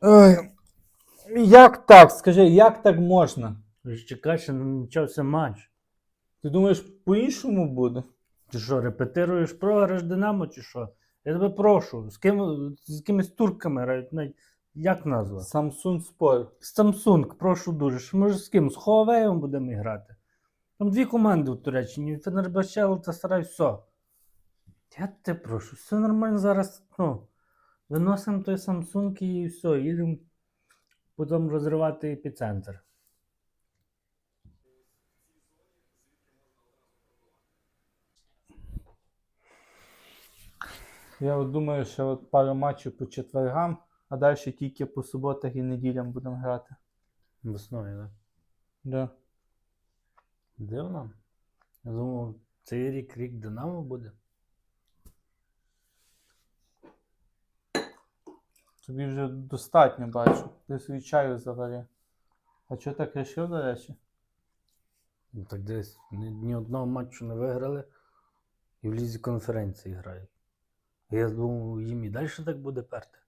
Ой, як так? Скажи, як так можна? Ви ж чекай, що не почався матч. Ти думаєш, по-іншому буде? Ти що, репетируєш програш Динамо чи що? Я тебе прошу, з ким з якимись турками грають, навіть як назва? Samsung Sport. Samsung, прошу дуже. Що може з ким? З Huawei будемо грати. Там дві команди в Туреччині, Фенербачел та Сарай, все. Я тебе прошу, все нормально зараз. Ну, виносимо той Samsung і все, їдемо потім розривати епіцентр. Я от думаю, що от пару матчів по четвергам, а далі тільки по суботах і неділям будемо грати. Весною, так? Да. Дивно. Я думав, цей рік рік Динамо буде. Тобі вже достатньо бачу. Ти свій чаю заварив. А чого так рішив, до речі? Ну, так десь ні, ні одного матчу не виграли і в лізі конференції грають. Я думав, їм і далі так буде перти.